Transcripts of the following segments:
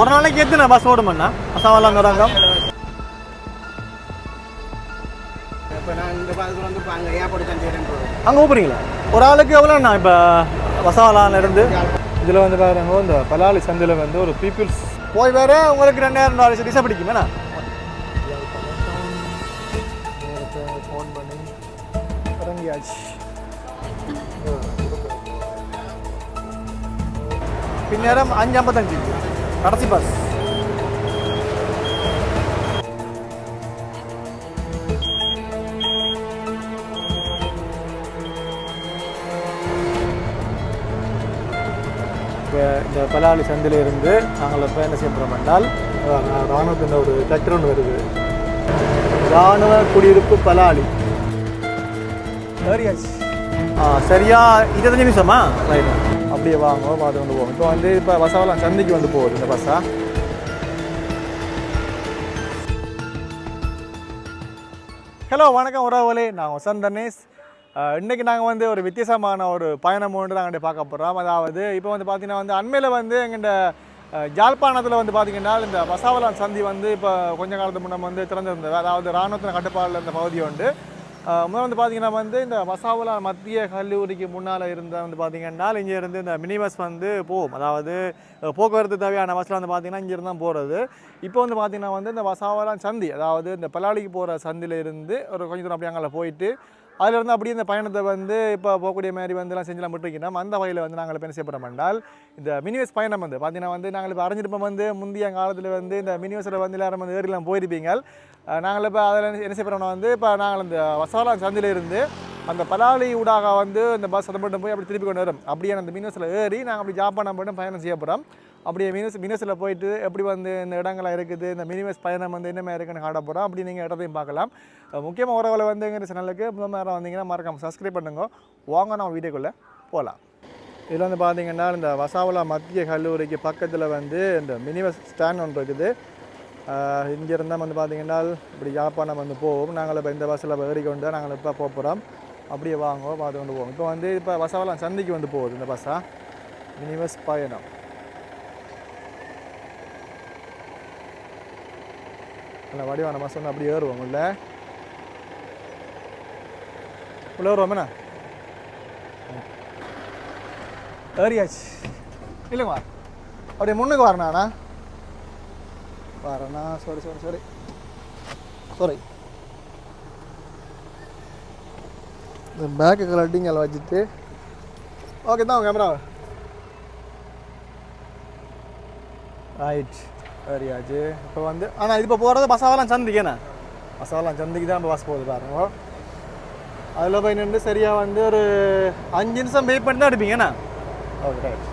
ஒரு நாளைக்கு எத்தனை பஸ் ஓடுமண்ணா? இப்போ அங்கே ஊப்புறீங்களா? ஒரு ஆளுக்கு எவ்வளோண்ணா இப்போ பசவலான இருந்து? இதில் வந்து பாருங்க இந்த பலாலி சந்தையில் வந்து ஒரு பீப்புள்ஸ் போய் வேற உங்களுக்கு ரெண்டாயிரம் டாலர்ஸ் டிசை பிடிக்குமேண்ணா ஃபோன் பண்ணி இறங்கியாச்சு. பின்னேரம் அஞ்சு ஐம்பத்தஞ்சு. கடைசி பஸ் இந்த பலாலி சந்தையில இருந்து நாங்கள் இப்போ என்ன செய்ய போகிறோம் என்றால் ராணுவத்தின் ஒரு சக்கர ஒன்று வருது. ராணுவ குடியிருப்பு பலாலி. சரியா? இருபத்தஞ்சு நிமிஷமா? ரைட் அப்படியே வாங்க பார்த்து கொண்டு போவோம். இப்போ வந்து இப்போ பஸ்ஸாவெல்லாம் சந்தைக்கு வந்து போகுது இந்த பஸ்ஸா? ஹலோ வணக்கம் உறவுகளே. நான் வசந்த் தனேஷ். இன்றைக்கி நாங்கள் வந்து ஒரு வித்தியாசமான ஒரு பயணம் ஒன்று நாங்கள் பார்க்க போகிறோம் அதாவது இப்போ வந்து பார்த்திங்கன்னா வந்து அண்மையில் வந்து எங்கள்ட ஜாழ்ப்பாணத்தில் வந்து பார்த்தீங்கன்னா இந்த பசாவலான் சந்தி வந்து இப்போ கொஞ்ச காலத்துக்கு முன்னே வந்து திறந்திருந்தது. அதாவது இராணுவத்தின் கட்டுப்பாடில் இருந்த பகுதி உண்டு. முதல் முதல்ல வந்து பார்த்தீங்கன்னா வந்து இந்த மசாவலா மத்திய கல்லூரிக்கு முன்னால் இருந்த வந்து பார்த்தீங்கன்னா இங்கே இருந்து இந்த மினி பஸ் வந்து போகும். அதாவது போக்குவரத்து தேவையான பஸ்ஸில் வந்து பார்த்தீங்கன்னா இங்கேருந்து தான் போகிறது இப்போ வந்து பார்த்தீங்கன்னா வந்து இந்த மசாவலா சந்தி அதாவது இந்த பலாலிக்கு போகிற சந்தியில் இருந்து ஒரு கொஞ்சம் தூரம் அப்படியே அங்கே போயிட்டு அதிலிருந்து அப்படியே இந்த பயணத்தை வந்து இப்போ போகக்கூடிய மாதிரி வந்து எல்லாம் செஞ்சலாம் விட்டுருக்கோம் அந்த வகையில் வந்து நாங்கள் இப்போ என்ன செய்ய என்றால் இந்த மினிவஸ் பயணம் வந்து பார்த்தீங்கன்னா வந்து நாங்கள் இப்போ அறிஞ்சிருப்போம் வந்து முந்தைய காலத்தில் வந்து இந்த மினிவஸில் வந்து எல்லாரும் வந்து ஏறிலாம் போயிருப்பீங்க. நாங்கள் இப்போ அதில் என்ன செய்ய வந்து இப்போ நாங்கள் இந்த வசாலா சந்தில இருந்து அந்த பலாலி ஊடாக வந்து இந்த பஸ் அதை மட்டும் போய் அப்படி திருப்பி கொண்டு வரும். அப்படியே அந்த மினிவஸில் ஏறி நாங்கள் அப்படி ஜாப்பான் மட்டும் பயணம் செய்ய போகிறோம் அப்படியே மீனஸ் மினிஸில் போயிட்டு எப்படி வந்து இந்த இடங்கள்லாம் இருக்குது இந்த மினிமஸ் பயணம் வந்து என்ன மாதிரி இருக்குன்னு காட்ட போகிறோம் அப்படி நீங்கள் இடத்தையும் பார்க்கலாம். முக்கியமாக உறவுகளை வந்து எங்கள் சேனலுக்கு முதல் நேரம் வந்தீங்கன்னா மறக்காமல் சப்ஸ்கிரைப் பண்ணுங்க. வாங்க நம்ம வீடியோக்குள்ளே போகலாம் இதில் வந்து பார்த்தீங்கன்னா இந்த வசாவலா மத்திய கல்லூரிக்கு பக்கத்தில் வந்து இந்த மினிமஸ் ஸ்டாண்ட் ஒன்று இருக்குது. இங்கே இருந்தால் வந்து பார்த்தீங்கன்னா இப்படி யாழ்ப்பாணம் வந்து போவோம் நாங்கள் இப்போ இந்த பஸ்ஸில் ஏறிக்கொண்டு நாங்கள் இப்போ போக போகிறோம் அப்படியே வாங்குவோம் பார்த்து கொண்டு போவோம். இப்போ வந்து இப்போ வசாவலாம் சந்திக்கு வந்து போகுது இந்த பஸ்ஸாக மினிமஸ் பயணம். அந்த வடிவான பஸ் வந்து அப்படியே ஏறுவோம் உள்ள. உள்ள ஏறுவோம் ஏறியாச்சு. இல்லைங்களா அப்படியே முன்னுக்கு வரணாண்ணா வரண்ணா சாரி சாரி சாரி சாரி இந்த பேக்கு கலட்டிங்க வச்சுட்டு. ஓகே தான் கேமரா ரைட் சரியாச்சு இப்போ வந்து ஆனால் இது இப்போ போகிறது பசாவெல்லாம் சந்திக்கண்ணே பசாவெல்லாம் சந்திக்கு தான் இப்போ பஸ் போகுது பாருங்க. அதில் போய் நின்று சரியாக வந்து ஒரு அஞ்சு நிமிஷம் வெயிட் பண்ணி தான் எடுப்பீங்கண்ணா ஓகே ரைட்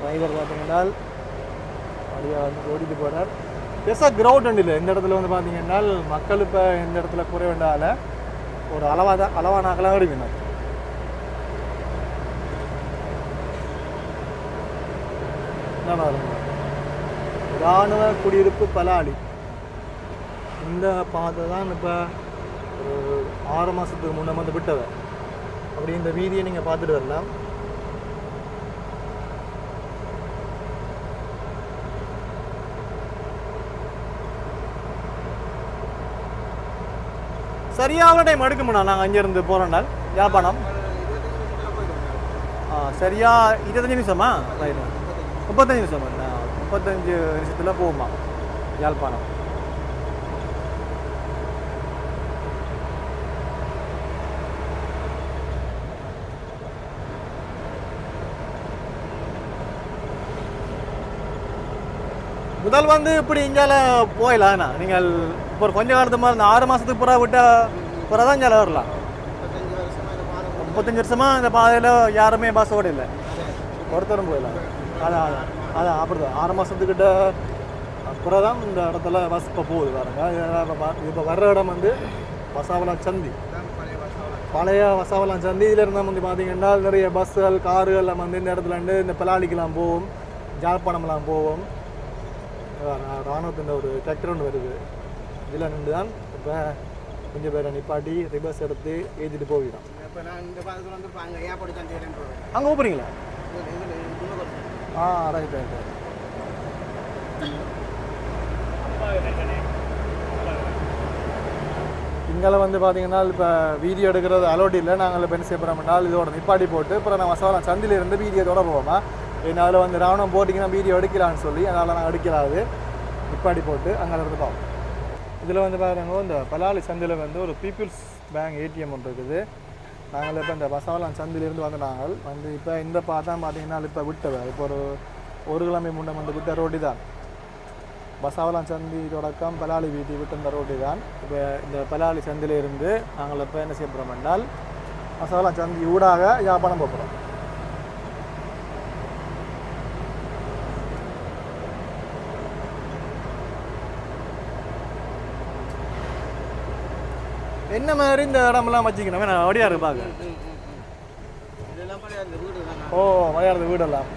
டிரைவர் பார்த்தீங்கன்னா அப்படியே வந்து ஓடிட்டு போகிறார் பெருசாக ஒன்று இல்லை. இந்த இடத்துல வந்து பார்த்தீங்கன்னா மக்கள் இப்போ இந்த இடத்துல குறைவேண்டால ஒரு அளவாக தான் அளவான அகலாக இருக்கணும் என்ன பாருங்க இராணுவ குடியிருப்பு பலாலி. இந்த பாதை தான் இப்போ ஒரு ஆறு மாதத்துக்கு முன்ன வந்து விட்டவை அப்படி இந்த வீதியை நீங்கள் பார்த்துட்டு வரலாம் சரியாக டைம் எடுக்கும்ண்ணா. நாங்கள் அங்கேருந்து போகிறோம்னால் வியாபாரம். ஆ சரியா இருபத்தஞ்சு நிமிஷமா? ரைட் முப்பத்தஞ்சு நிமிஷம் முப்பத்தஞ்சு நிமிஷத்தில் போகுமா? யாழ்ப்பாணம். முதல் வந்து இப்படி இங்கால போயிடலாண்ணா நீங்கள் இப்போ கொஞ்ச காலத்து மாதிரி ஆறு மாதத்துக்கு பிறகு விட்டால் பிறகு தான் இங்கே வரலாம். முப்பத்தஞ்சு வருஷமாக இந்த பாதையில் யாருமே பஸ் இல்லை ஒருத்தரும் போயிடலாம் அதான் அதான் அதான் அப்படிதான். ஆறு மாதத்துக்கிட்ட அப்புறம் தான் இந்த இடத்துல பஸ் இப்போ போகுது பாருங்க இப்போ வர்ற இடம் வந்து வசாவலாம் சந்தி. தான் பழைய வசாவலாம் சந்தி இதில் இருந்தால் வந்து பார்த்தீங்கன்னா நிறைய பஸ்ஸுகள் காருகள் எல்லாம் வந்து இந்த இடத்துல இருந்து இந்த பலாலிக்கெல்லாம் போவோம் ஜாழ்ப்பாணம்லாம் போவோம் ராணுவத்தின் ஒரு டிராக்டர் ஒன்று வருது. இதில் நின்று தான் இப்போ கொஞ்சம் பேரை நிப்பாட்டி ரிவர்ஸ் எடுத்து ஏற்றிட்டு இப்போ அங்கே போகிறீங்களா ஆ ரைட் ரைட் ரைட் இங்கெல்லாம் வந்து பார்த்தீங்கன்னா இப்போ வீடியோ எடுக்கிறது அலோட் இல்லை. நாங்கள் இப்போ என்ன செய்ய போகிறோம்னால் இதோட நிப்பாட்டி போட்டு அப்புறம் நான் சவரம் சந்தில இருந்து வீடியோ தொட போவோமா? ஏன்னா அதில் வந்து ராவணம் போட்டிங்கன்னா வீடியோ எடுக்கலான்னு சொல்லி அதனால் நான் எடுக்கலாது. நிப்பாட்டி போட்டு அங்கே இருந்து பார்ப்போம் இதில் வந்து பாருங்க இந்த பலாலி சந்தில் வந்து ஒரு பீப்புள்ஸ் பேங்க் ஏடிஎம் ஒன்று இருக்குது. நாங்கள் இப்போ இந்த பசவலாம் சந்திலிருந்து வந்து நாங்கள் வந்து இப்போ இந்த பார்த்தா பார்த்தீங்கன்னா இப்போ விட்டது இப்போ ஒரு ஒரு கிழமை முன்னே வந்து விட்ட ரோட்டி தான். பசாவலாம் சந்தி தொடக்கம் பலாலி வீதி விட்டு இந்த ரோட்டி தான். இப்போ இந்த பலாலி சந்திலிருந்து நாங்கள் இப்போ என்ன செய்ய போகிறோம் என்றால் பசாவலாம் சந்தி ஊடாக யாழ்ப்பாணம் போகிறோம். என்ன மாதிரி இந்த இடமெல்லாம் வச்சுக்கணும்? வேணா அப்படியா இருக்கு பார்க்க ஓ மலையாளத்து வீடெல்லாம்.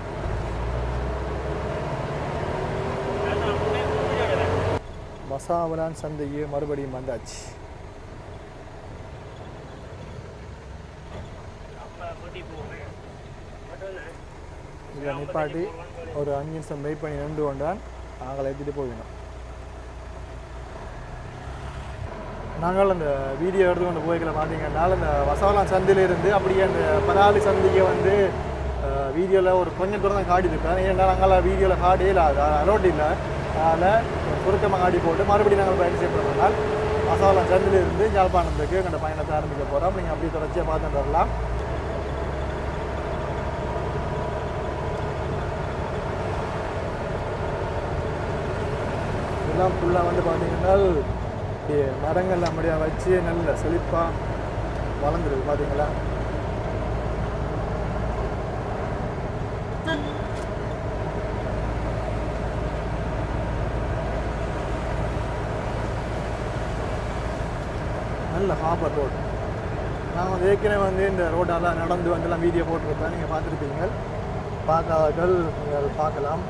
பசாவலான் சந்தையே மறுபடியும் வந்தாச்சு. இதில் நிப்பாட்டி ஒரு அஞ்சு நிமிஷம் வெயிட் பண்ணி நின்று கொண்டான். நாங்கள் ஏற்றிட்டு போயிடணும். நாங்கள் அந்த வீடியோ எடுத்து கொண்டு போய்க்கல பார்த்தீங்கன்னா அந்த வசவலாம் சந்திலிருந்து அப்படியே அந்த பதாலி சந்தைக்கு வந்து வீடியோவில் ஒரு கொஞ்சம் தூரம் தான் காட்டியிருப்பேன் ஏன்னா நாங்கள் வீடியோவில் காடே இல்லை அலோட் இல்லை. அதனால் சுருக்கமாக காட்டி போட்டு மறுபடியும் நாங்கள் பயணம் செய்யப்படுறதுனால் மசாலா சந்திலிருந்து யாழ்ப்பாணத்துக்கு எங்கள் பயணத்தை ஆரம்பிக்க போகிறோம் நீங்கள் அப்படியே தொடர்ச்சியாக பார்த்துட்டு வரலாம் இதெல்லாம் ஃபுல்லாக வந்து பார்த்தீங்கன்னா அப்படியே மரங்கள் அப்படியே வச்சு நல்ல செழிப்பாக வளர்ந்துருக்கு பார்த்தீங்களா நல்ல ஹாபர் ரோடு நான் வந்து ஏற்கனவே வந்து இந்த ரோடெல்லாம் நடந்து வந்துலாம் வீடியோ போட்டிருப்பேன். நீங்கள் பார்த்துருப்பீங்க. பார்க்காதவர்கள் நீங்கள் பார்க்கலாம்.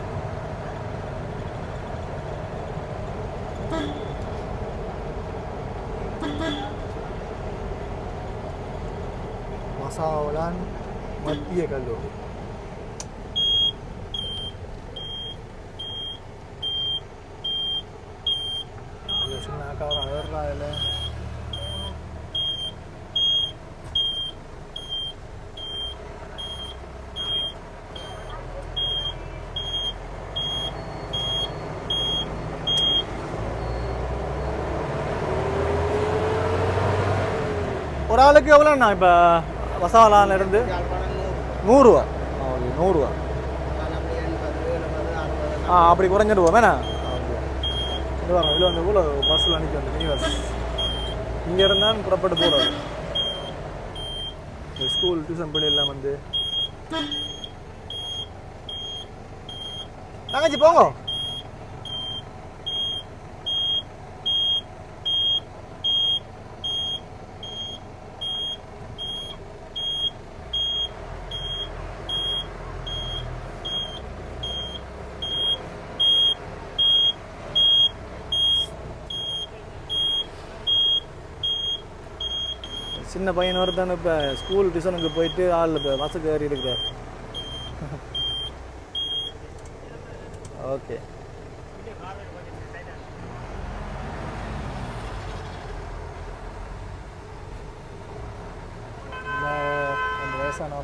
மசாவலான் மத்திய கல்லூரி ஐயோ, சின்ன அக்கா ஒரு அழகா இல்லை ஒரு ஆளுக்கு எவ்வளோண்ணா இப்போ? மசாலாலேருந்து இருந்து நூறுரூவா ஓகே நூறுரூவா ஆ அப்படி குறைஞ்சிட்டு போவேன் வேணா இது இதில் வந்து இவ்வளோ பஸ்ஸில் அனுப்பி வந்து மினி பஸ் இங்கே இருந்தால் புறப்பட்டு போகிறது இந்த ஸ்கூல் டியூஷன் பிள்ளை எல்லாம் வந்து. தங்கச்சி போங்க. சின்ன பையன் ஒருத்தன் இப்போ? ஸ்கூல் டியூஷனுக்கு போயிட்டு ஆள் இப்போ பஸ்ஸுக்கு ஏறி இருக்கிறார் ஓகே வயசான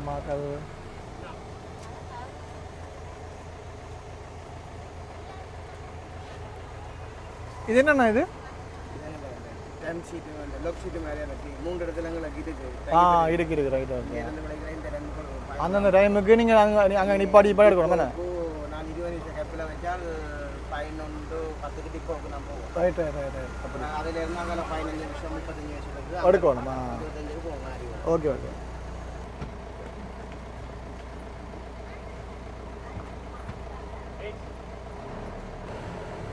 இது என்னண்ணா இது? சீட்டு லொக் சீட்டு மேலே இருக்கு மூன்று இடத்துல எங்களுக்கு இருக்கு ஆ இருக்கு இருக்கு ரைட் ஓகே அந்தந்த டைமுக்கு நீங்கள் அங்கே அங்கே நிப்பாடி எடுக்கணும் தானே? நான் இருபது நிமிஷம் கப்பில் வச்சால் பதினொன்று பத்துக்கு டிப்போக்கு நான் போவோம் ரைட் ரைட் ரைட் ரைட் அப்படி. நான் அதில் இருந்தால் அதில் பதினஞ்சு நிமிஷம் முப்பத்தஞ்சு நிமிஷம் இருக்குது எடுக்கணுமா இருபத்தஞ்சுக்கு போவோம் அறிவு ஓகே ஓகே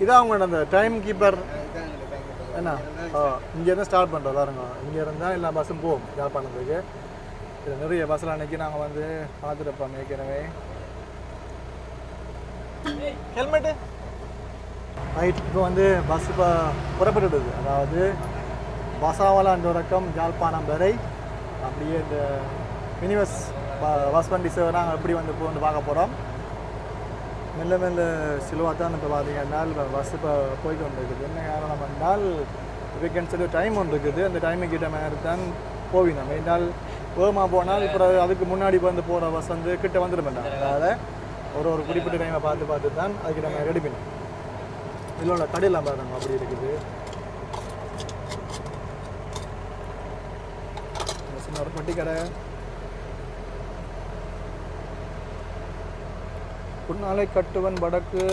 இதான் அவங்களோட அந்த டைம் கீப்பர் என்ன? இங்கேருந்து ஸ்டார்ட் பண்ணுறோம் பாருங்க இங்கே இருந்தால் எல்லா பஸ்ஸும் போகும். யாழ்ப்பாணத்துக்கு இது நிறைய பஸ்ஸில் அன்றைக்கி நாங்கள் வந்து பார்த்துருப்போம் ஏற்கனவே. ஹெல்மெட்டு ரைட் இப்போ வந்து பஸ் இப்போ புறப்பட்டுடுது. அதாவது வசாவலான் தொடக்கம் யாழ்ப்பாணம் வரை அப்படியே இந்த மினிவஸ் பஸ் வண்டி சேவை நாங்கள் எப்படி வந்து இப்போ வந்து பார்க்க போகிறோம் மெல்ல மெல்ல சிலுவாக தான் இப்போ பார்த்தீங்கன்னா பஸ் இப்போ போயிட்டு வந்துருக்குது என்ன காரணம் என்றால் வீக்கெண்ட் சொல்லி டைம் ஒன்று இருக்குது. அந்த டைமுக்கு கிட்ட மாதிரி தான் போவினோம் நம்ம என்றால் வேகமாக போனால் இப்போ அதுக்கு முன்னாடி வந்து போகிற பஸ் வந்து கிட்ட வந்துட அதனால் ஒரு ஒரு குறிப்பிட்ட டைமை பார்த்து பார்த்து தான் அதுக்கு நம்ம ரெடி பண்ணோம் இதில் உள்ள கடையெல்லாம் பாருங்க அப்படி இருக்குது. சின்ன ஒரு பட்டி கடை. புன்னாலை கட்டுவன் வடக்கு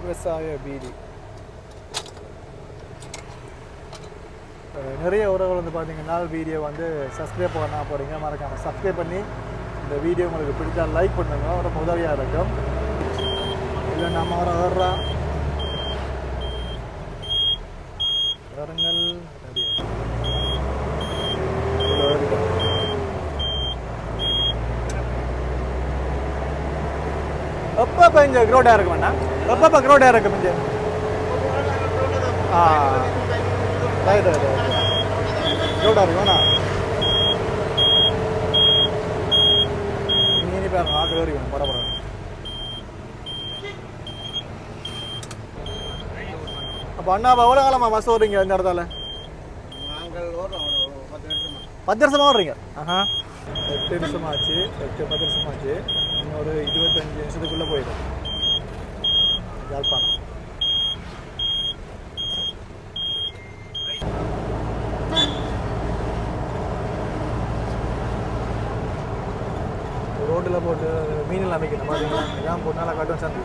விவசாய வீதி நிறைய உறவுகள் வந்து பார்த்தீங்கன்னா வீடியோ வந்து சப்ஸ்கிரைப் பண்ண போகிறீங்க மறக்காம சப்ஸ்கிரைப் பண்ணி இந்த வீடியோ உங்களுக்கு பிடிச்சா லைக் பண்ணுங்க ரொம்ப உதவியாக இருக்கும். இல்லை நம்ம வர வர்றா வரங்கள் நிறைய இதுல வருது. இருக்க வேண்டாம். எப்போ இப்போ க்ரௌடாக இருக்கும் இங்கே ஆ. ரைட் ரைட் க்ரௌடாக இருக்கும் வேணா. நீ இனி பாருங்க ஆட்டோ ஏறிக்கணும் பரபரம் அப்போ அண்ணா எவ்வளோ காலமா பஸ் ஓடுறீங்க இந்த இடத்துல? பத்து வருஷமா. பத்து வருஷமா ஓடுறீங்க? ஆஹா. எட்டு வருஷமாச்சு எட்டு பத்து வருஷமாச்சு ஒரு இருபத்தஞ்சு வருஷத்துக்குள்ளே போயிடும். யாழ்ப்பாணம். ரோட்டில் போட்டு மீனில் அமைக்கணும்? பார்த்தீங்களா இதான் போட்டு நல்லா கட்டும் சந்தி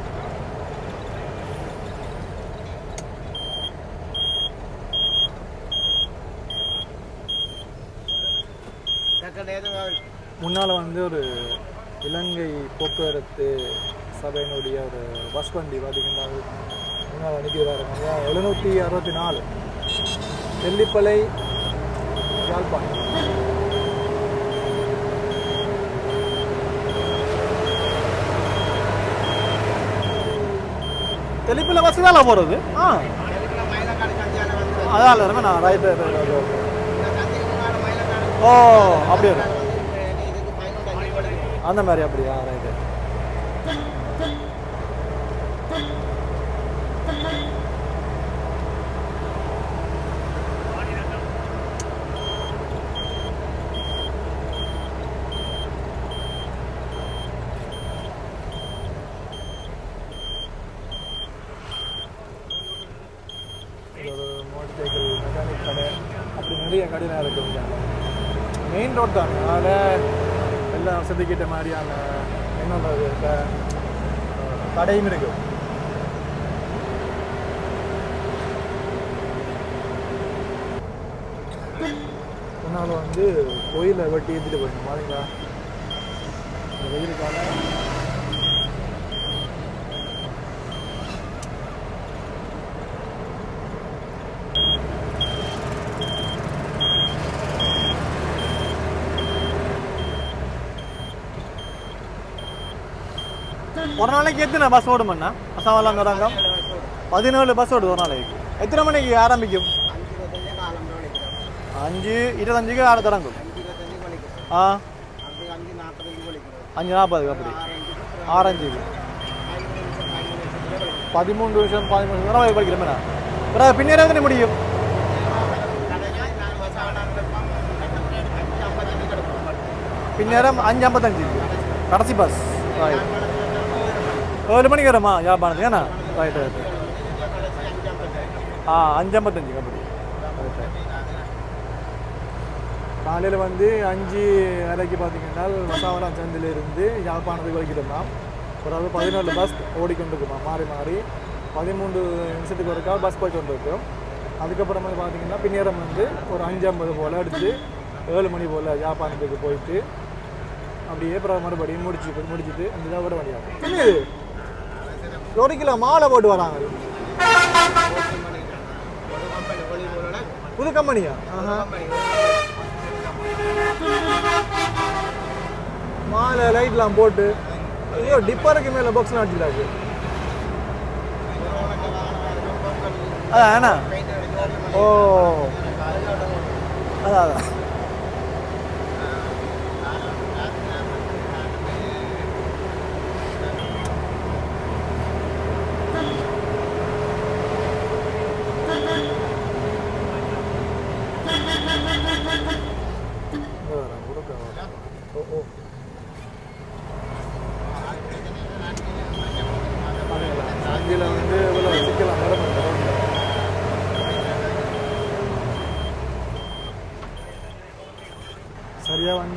முன்னால் வந்து ஒரு இலங்கை போக்குவரத்து சபையினுடைய ஒரு பஸ் வண்டி பார்த்தீங்கன்னா முன்னால் முன்னால் நிற்கிறாருங்க எழுநூற்றி அறுபத்தி நாலு. தெல்லிப்பளை யாழ்ப்பாணம். தெளிப்பில் பஸ் தான் போகிறது ஆ. அதான் இல்லை நான் ரைட் ஓ அப்படியே வந்து நீ இதுக்கு பதினொன்று அஞ்சு கொடுக்கணும் அந்த மாதிரி அப்படியா ரைட்டு இது ஒரு மோட்டர் சைக்கிள் மெக்கானிக் கடை அப்படி நிறைய கடைலாம் இருக்குங்க மெயின் ரோட் தான் அதனால் எல்லாம் மாதிரியான என்னோட தடையும் இருக்கு. முன்னால் வந்து கோயிலை வெட்டி ஏற்றிட்டு போயிடணும் பாருங்களா இந்த காலம் ஒரு நாளைக்கு எத்தனை பஸ் ஓடுமண்ணா அசாவெல்லாம் வராங்க பதினேழு பஸ் ஓடுது ஒரு நாளைக்கு எத்தனை மணிக்கு ஆரம்பிக்கும் அஞ்சு அஞ்சு இருபத்தஞ்சு காலம் வலிக்கிறோம் இருபத்தஞ்சுக்கு ஆறு தொடங்கும் அஞ்சு இருபத்தஞ்சு வலிக்கிறோம் ஆ அது அஞ்சு நாற்பத்தஞ்சு வலிக்கிறோம் அஞ்சு நாற்பதுக்கு அப்படி ஆரஞ்சுக்கு பதிமூணு நிமிஷம் பதிமூணு நிமிஷம் வரை படிக்கிறேன் பிறகு பின்னேற எத்தனை முடியும் பின்னேரம் அஞ்சு ஐம்பத்தஞ்சு கடைசி ஏழு மணிக்கு வரமா யாழ்ப்பாணத்துக்கு ஏண்ணா ரைட் ரைட் ஆ அஞ்சம்பத்தஞ்சு கபடி. காலையில் வந்து அஞ்சு வேலைக்கு பார்த்தீங்கன்னா வசாவரம் சந்திலிருந்து யாழ்ப்பாணத்துக்கு வரைக்கும் அதாவது பதினேழு பஸ் ஓடிக்கொண்டிருக்குமா மாறி மாறி. பதிமூன்று நிமிஷத்துக்கு ஒருக்கா பஸ் போய் கொண்டிருக்கும் அதுக்கப்புறம் வந்து பார்த்தீங்கன்னா பின்னேரம் வந்து ஒரு அஞ்சு ஐம்பது போல் அடித்து ஏழு மணி போல் யாழ்ப்பாணத்துக்கு போயிட்டு அப்படியே அப்புறம் மறுபடியும் முடிச்சு முடிச்சுட்டு அந்த இதாக விட வழியாகும் ஒரு கிலோ மாலை போட்டு வராங்க. புது கம்பெனியா? ஆஹா. மாலை லைட்லாம் போட்டு. ஐயோ டிப்பருக்கு மேலே பாக்ஸ்லாம் நாட்டிலாச்சு அதான் அண்ணா ஓ. அதான் அதான் ஓ ஓ அஞ்சில் வந்து இவ்வளோ சிக்கலாம் வர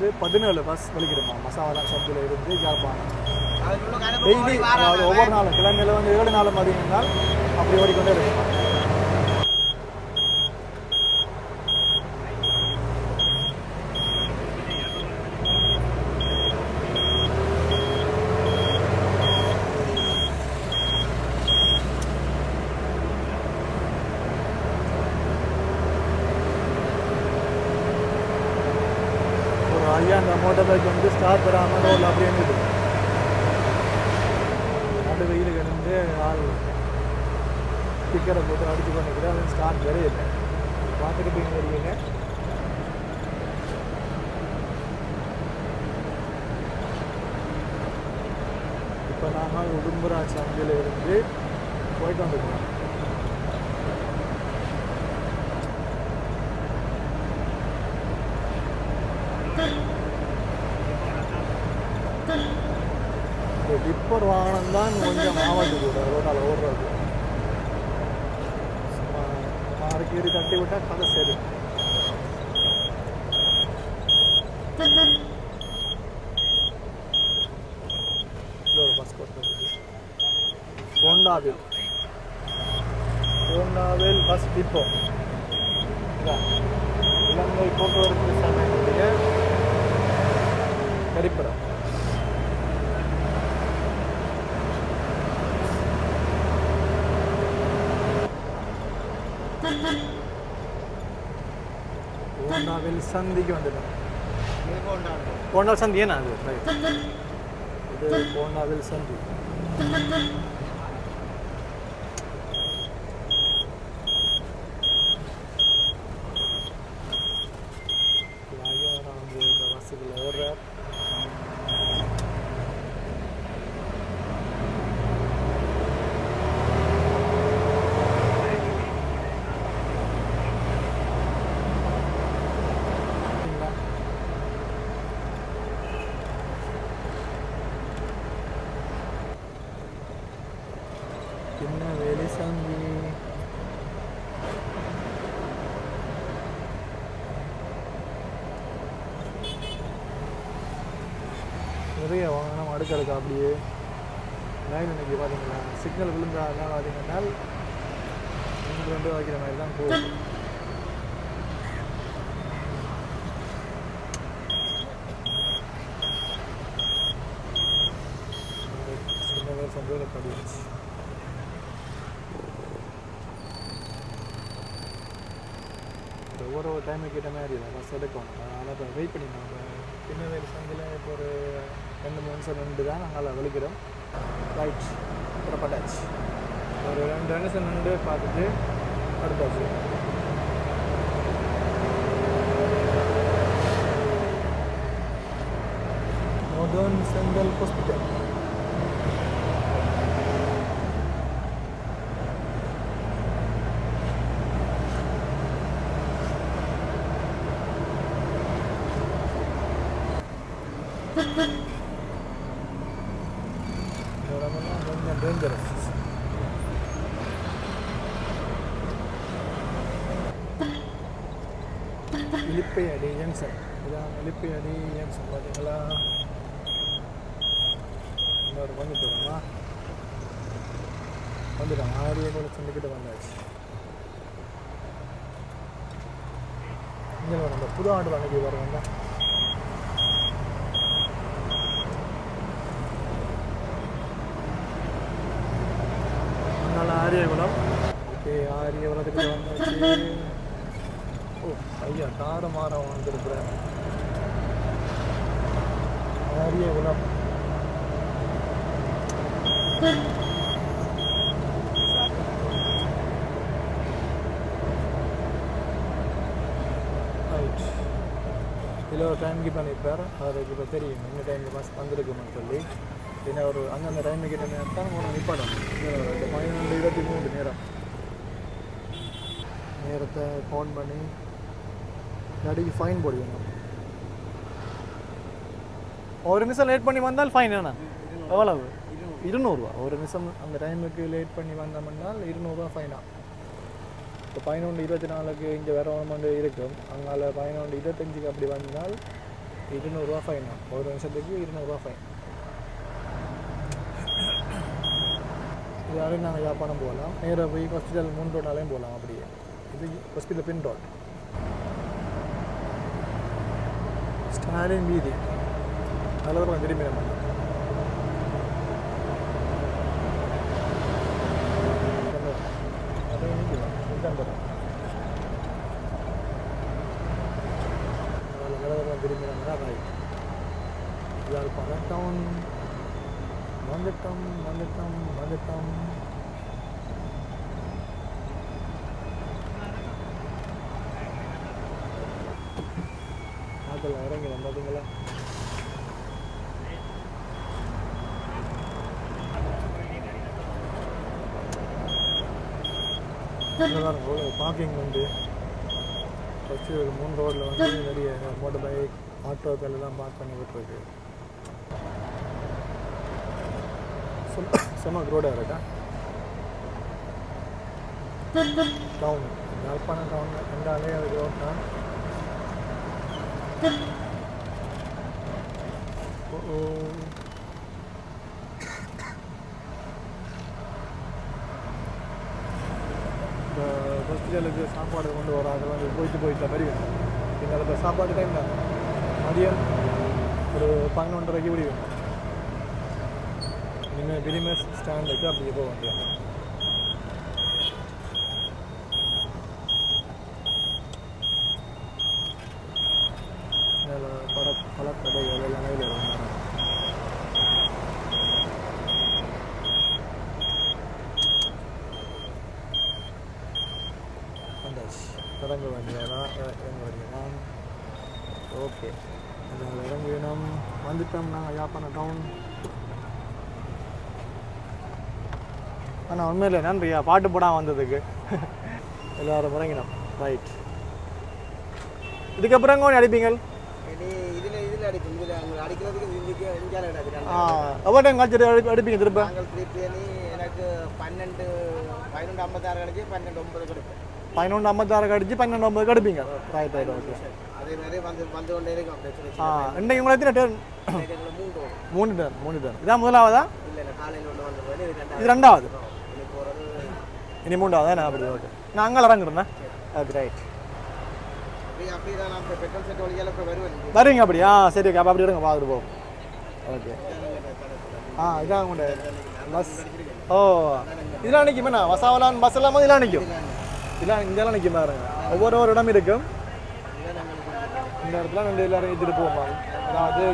வந்து பதினேழு பஸ் வலிக்கிடுமா மசாலா சப்தில் இருந்து கணக்கு டெய்லி அதாவது. ஒவ்வொரு நாளும் கிழமையில வந்து ஏழு நாளும் பார்த்தீங்கன்னா அப்படி ஓடிக்கொண்டே இருக்கும் ஒரு ஐயா அந்த மோட்டர் பைக் வந்து ஸ்டார்ட் பெறாமல் ரோல் அப்படியே இருந்தது நடு வெயில் கிடந்து ஆள் ஸ்டிக்கரை போட்டு அடிச்சு பண்ணிக்கிட்டு அது ஸ்டார்ட் வரவே இல்லை பார்த்துட்டு போய் வருவீங்க இப்போ நாங்கள் உடும்புரா சந்தில் இருந்து போயிட்டு வந்துருக்கோம். டிப்பர் வாகனம் தான் கொஞ்சம் ஆவாது கூட ரோட்டால் ஓடுறது. சும்மா மாறுக்கீறி தட்டி விட்டால் கதை சரி இது ஒரு பஸ் கொடுத்தது கோண்டாவில் கோண்டாவில் பஸ் டிப்போ இலங்கை போக்குவரத்து சபையினுடைய கரிப்படம் கோண்டாவில் சந்திக்கு வந்துடும் இது சந்தி ஏன்னா அது இது கோண்டாவில் சந்தி ஐயா நான் வந்து இந்த பஸ்ஸுக்குள்ள ஏறுறார் சரிங்களா? என்ன வேலை சந்தி நிறைய வாகனம் அப்படியே லைன் இன்னைக்கு பார்த்தீங்களா சிக்னல் விழுந்தாதான் பார்த்தீங்கன்னா ரெண்டு ரெண்டு வைக்கிற மாதிரி தான் போகுது சின்ன ஒவ்வொரு டைமுக்கு கேட்ட மாதிரி இல்லை. பஸ் எடுக்கணும். அதனால் இப்போ வெயிட் பண்ணி நம்ம வயசு சந்தையில் இப்போ ஒரு ரெண்டு மூணு நிமிஷம் நின்று தான் நாங்கள் வலிக்கிறோம். ரைட் புறப்பட்டாச்சு ஒரு ரெண்டு நிமிஷம் நின்று பார்த்துட்டு அடுத்தாச்சு. Modern ஹாஸ்பிட்டல் Thank you கொஞ்சம் டேஞ்சரஸ் இலிப்பை அடி ஜங்ஷன் இதான் இலிப்பை அடி ஜங்ஷன் பார்த்தீங்களா இன்னொரு வந்து வரோமா வந்துடும் ஆரிய கூட சொல்லிக்கிட்டு வந்தாச்சு இங்கே நம்ம புது ஆண்டு அன்னைக்கு வர வந்தா அதனால் ஆரியகுலம் ஓகே ஆரியகுலத்துக்கு வந்தாச்சு ஓ ஐயா தாரமாரம் வந்திருக்கிறேன் ஆரியகுலம் ரைட் ஒரு டைம் கிட்ட பண்ணியிருப்பார் அவருக்கு இப்போ தெரியும் இந்த டைமுக்கு பஸ் வந்திருக்குன்னு சொல்லி ஏன்னா ஒரு அந்தந்த டைம் கிட்ட நேரத்தான் ஒரு நிப்பாடம் பதினொன்று இருபத்தி மூணு நேரம் நேரத்தை ஃபோன் பண்ணி நடிக்கு ஃபைன் போடுவீங்க ஒரு நிமிஷம் லேட் பண்ணி வந்தால் ஃபைன் என்ன எவ்வளவு? இருநூறுவா. ஒரு நிமிஷம் அந்த டைமுக்கு லேட் பண்ணி வந்தோம்னால் இருநூறுவா ஃபைனா இப்போ பதினொன்று இருபத்தி நாலுக்கு இங்கே வேற ஒன்று இருக்கும். அங்கால பதினொன்று இருபத்தஞ்சுக்கு அப்படி வந்தால் இருநூறுவா ஃபைனா ஒரு நிமிஷத்துக்கு இருநூறுவா ஃபைன் யாரையும் நாங்கள் யாப்பானம் போகலாம். நேராக போய் ஹாஸ்பிட்டல் மூணு ரோடாலையும் போகலாம் அப்படியே. இது ஹாஸ்பிட்டல் பின் ரோட் ஸ்டாலின் வீதி. அதில் தான் திரும்பி நம்ம திரும்பி நம்ம ரைட் யாழ்ப்பாணம் வந்துட்டோம் வந்துட்டோம் வந்துட்டோம் அதில் இறங்கிடும் பார்த்தீங்களா பார்க்கிங் வந்து ஃபஸ்ட்டு ஒரு மூணு ரோடில் வந்து நிறைய மோட்டர் பைக் ஆட்டோக்கள் எல்லாம் பார்க் பண்ணி விட்டுருக்கு. செம்ம க்ரோடாக இருக்கா? டவுன் யாழ்ப்பாணம் டவுன் என்றாலே அது ரோட் தான். ஓ, ஓ. இந்த ஹோட்டலுக்கு சாப்பாடு கொண்டு வராங்க வந்து போயிட்டு போயிட்ட மாதிரி வேணும். நீங்கள் இப்போ சாப்பாடு டைம் தான். மதியம் ஒரு பதினொன்றரைக்கு இப்படி வேணும் இனிமேல் பிரிமஸ் ஸ்டாண்டுக்கு அப்படியே போக வேண்டியது. இதில் பல கடைகள் எல்லாமே இதில் இருந்தாங்க வந்தாச்சு இறங்க வேண்டியதா இறங்க வேண்டியதான் ஓகே. இதில் இறங்கி வேணும். வந்துட்டோம் நாங்கள் யாப்பான டவுன் ஆனால் உண்மையில் நன்றியா பாட்டு போடாம வந்ததுக்கு. எல்லாரும் இறங்கினோம் ரைட் இதுக்கப்புறம் கொஞ்சம் அடிப்பீங்க இனி இதில் இதில் அடிக்கும் இதில் அவங்க அடிக்கிறதுக்கு இதுக்கு இந்தியாவில் அடிக்கிறாங்க எவ்வளோ டைம் கழிச்சு அடி அடிப்பீங்க திரும்ப நாங்கள் எனக்கு பன்னெண்டு பதினொன்று ஐம்பத்தாறு கழிச்சு பன்னெண்டு ஒன்பது கொடுப்பேன் பதினொன்று ஐம்பத்தாறு கடிச்சு பன்னெண்டு ஒன்பது கடிப்பீங்க. ரைட் ரைட் ஓகே ஆ இன்னைக்கு உங்களை எத்தனை எங்களுக்கு மூணு ஓடும் மூணு டேர்ன் இதான் முதலாவதா? இது ரெண்டாவது. இனி மூன்றாவது நான் அப்படி ஓகே நான் அங்கே இறங்குறேண்ணா ஓகே ரைட் நான் வருவீங்க அப்படி? ஆ சரி ஓகே அப்போ அப்படி இருங்க பார்த்துட்டு போவோம். ஓகே ஆ இதான் உங்களோட பஸ் ஓ இதெல்லாம் நிற்குமேண்ணா வசாவலான் பஸ் எல்லாம் இதெல்லாம் நிற்கும் இதெல்லாம் இங்கெல்லாம் நிற்கும் பாருங்க ஒவ்வொரு ஒரு இடம் இருக்கும். இந்த இடத்துல ரெண்டு எல்லாரும் ஏற்றிட்டு போவோம் அதாவது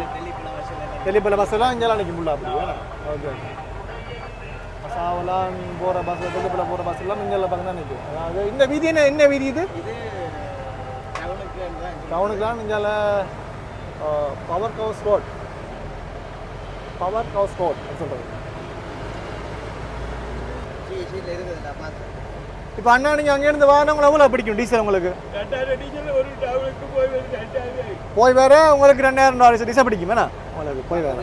தெளிப்பல பஸ் எல்லாம் இங்கெல்லாம் நிற்கும் முடியல அப்படி. ஓகே வசாவலான் போகிற பஸ் தெளிப்பல போகிற பஸ் எல்லாம் இங்கே பக்கம் தான் நிற்கும் அதாவது இந்த வீதி என்ன என்ன வீதி இது? டவுனுக்கு டவுனுக்குலாம் இங்கால power house road power house road சொல்கிறது பார்த்து இப்போ அண்ணா நீங்கள் அங்கேருந்து வாங்கினவங்களை எவ்வளோ பிடிக்கும் டீசல் உங்களுக்கு? போய் வேற உங்களுக்கு ரெண்டாயிரம் டாலர்ஸ் டீசல் பிடிக்கும் வேணா உங்களுக்கு போய் வேற.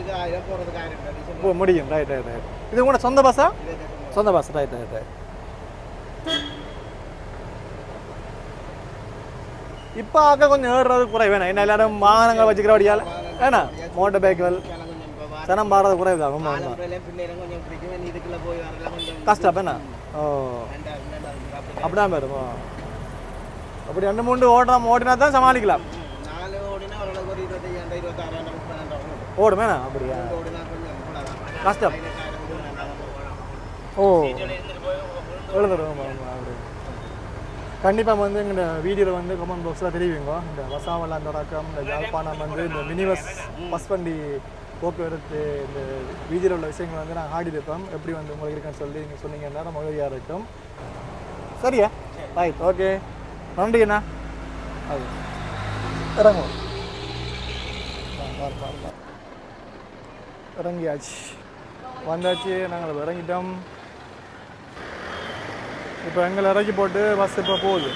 முடியும். ரைட் ரைட் ரைட் இது உங்களோட சொந்த பஸ்ஸா சொந்த பஸ் ரைட் ரைட் ரைட் இப்போ ஆக்க கொஞ்சம் ஏறுறது குறைவு. வேணா என்ன எல்லாரும் வாகனங்கள் வச்சுக்கிற வழியால்? ஏன்னா மோட்டர் பைக்குகள் சனம் பாடுறது குறைவு தான் வரலாம் கொஞ்சம் கஷ்டம் என்ன? ஓ. அப்படிதான் வரும் அப்படி ரெண்டு மூணு ஓடுறோம் ஓடினா தான் சமாளிக்கலாம். முப்பதாயிரம் ஓடுமேண்ணா அப்படியா? கஷ்டம். ஓ. எழுதுறோம் ஆமாம் ஆமாம் அப்படி கண்டிப்பாக வந்து எங்கள் வீடியோவில் வந்து கமெண்ட் பாக்ஸில் தெரிவிங்க. இந்த வசாவெல்லாம் தொடக்கம் இந்த யாழ்ப்பாணம் வந்து இந்த மினி பஸ் பஸ் வண்டி போக்குவரத்து இந்த வீதியில் உள்ள விஷயங்கள் வந்து நான் ஆடி இருப்போம் எப்படி வந்து உங்களுக்கு இருக்குன்னு சொல்லி நீங்கள் சொன்னீங்கன்னா நம்ம உதவியாக இருக்கும். அண்ணா. அது இறங்குவோம் பாரு பாரு பாரு இறங்கியாச்சு. வந்தாச்சு. நாங்கள் இறங்கிட்டோம். இப்போ எங்களை இறக்கி போட்டு பஸ் இப்போ போகுது.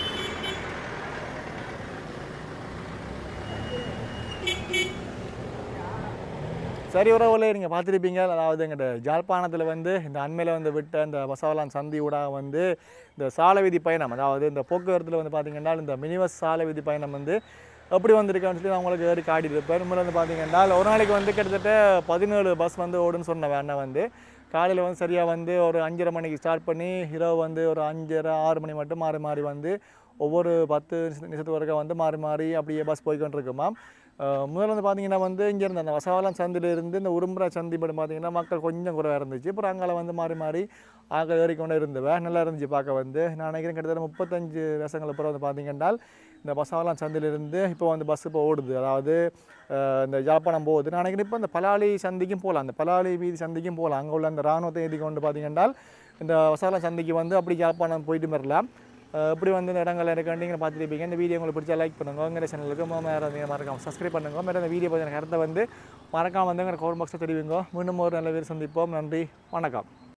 சரி உறவுல நீங்கள் பார்த்துருப்பீங்க. அதாவது எங்கள் ஜாழ்ப்பாணத்தில் வந்து இந்த அண்மையில் வந்து விட்ட இந்த பசவலான் சந்தி ஊடாக வந்து இந்த சாலை விதி பயணம் அதாவது இந்த போக்குவரத்தில் வந்து பார்த்தீங்கன்னா இந்த மினிவஸ் சாலை விதி பயணம் வந்து எப்படி வந்திருக்கான்னு சொல்லி நான் உங்களுக்கு ஏறி காட்டியிருப்பேன் உண்மையில வந்து பார்த்தீங்கன்னா ஒரு நாளைக்கு வந்து கிட்டத்தட்ட பதினேழு பஸ் வந்து ஓடுன்னு சொன்ன வேண்டாம் வந்து. காலையில் வந்து சரியாக வந்து ஒரு அஞ்சரை மணிக்கு ஸ்டார்ட் பண்ணி இரவு வந்து ஒரு அஞ்சரை ஆறு மணி மட்டும் மாறி மாறி வந்து ஒவ்வொரு பத்து நிமிஷத்து வரைக்கும் வந்து மாறி மாறி அப்படியே பஸ் போய்க்கொண்டிருக்குமாம் முதல்ல வந்து பார்த்தீங்கன்னா வந்து இங்கே இருந்த அந்த வசவாலம் சந்திலிருந்து இந்த உரும்புற சந்தி படம் பார்த்தீங்கன்னா மக்கள் கொஞ்சம் குறைவாக இருந்துச்சு. அப்புறம் அங்கே வந்து மாறி மாறி ஆக கொண்டு இருந்தவன் நல்லா இருந்துச்சு பார்க்க வந்து. நான் நினைக்கிறேன் கிட்டத்தட்ட முப்பத்தஞ்சு வருஷங்கள் அப்புறம் வந்து பார்த்தீங்கன்னா இந்த பசவலாம் சந்திலிருந்து இப்போ வந்து பஸ் இப்போ ஓடுது. அதாவது இந்த ஜாப்பானம் போகுது. நான் நினைக்கிறேன் இப்போ இந்த பலாலி சந்திக்கும் போகலாம் அந்த பலாலி வீதி சந்திக்கும் போகலாம் அங்கே உள்ள அந்த இராணுவத்தை ஏற்றி கொண்டு பார்த்தீங்கன்னா இந்த வசவலாம் சந்திக்கு வந்து அப்படி ஜாப்பானம் போயிட்டு வரலாம். இப்படி வந்து இந்த இடங்கள் இருக்காண்டி நீங்கள் பார்த்துருப்பீங்க. இந்த வீடியோ உங்களுக்கு பிடிச்சா லைக் பண்ணுங்க. உங்கள் சேனலுக்கு மறக்காம சப்ஸ்கிரைப் பண்ணுங்கள் மேலே இந்த வீடியோ பார்த்து கருத்தை வந்து மறக்காம வந்து எங்கள் கவர் பாக்ஸில் தெரிவிங்க. மீண்டும் ஒரு நல்ல வீடு சந்திப்போம். நன்றி. வணக்கம்.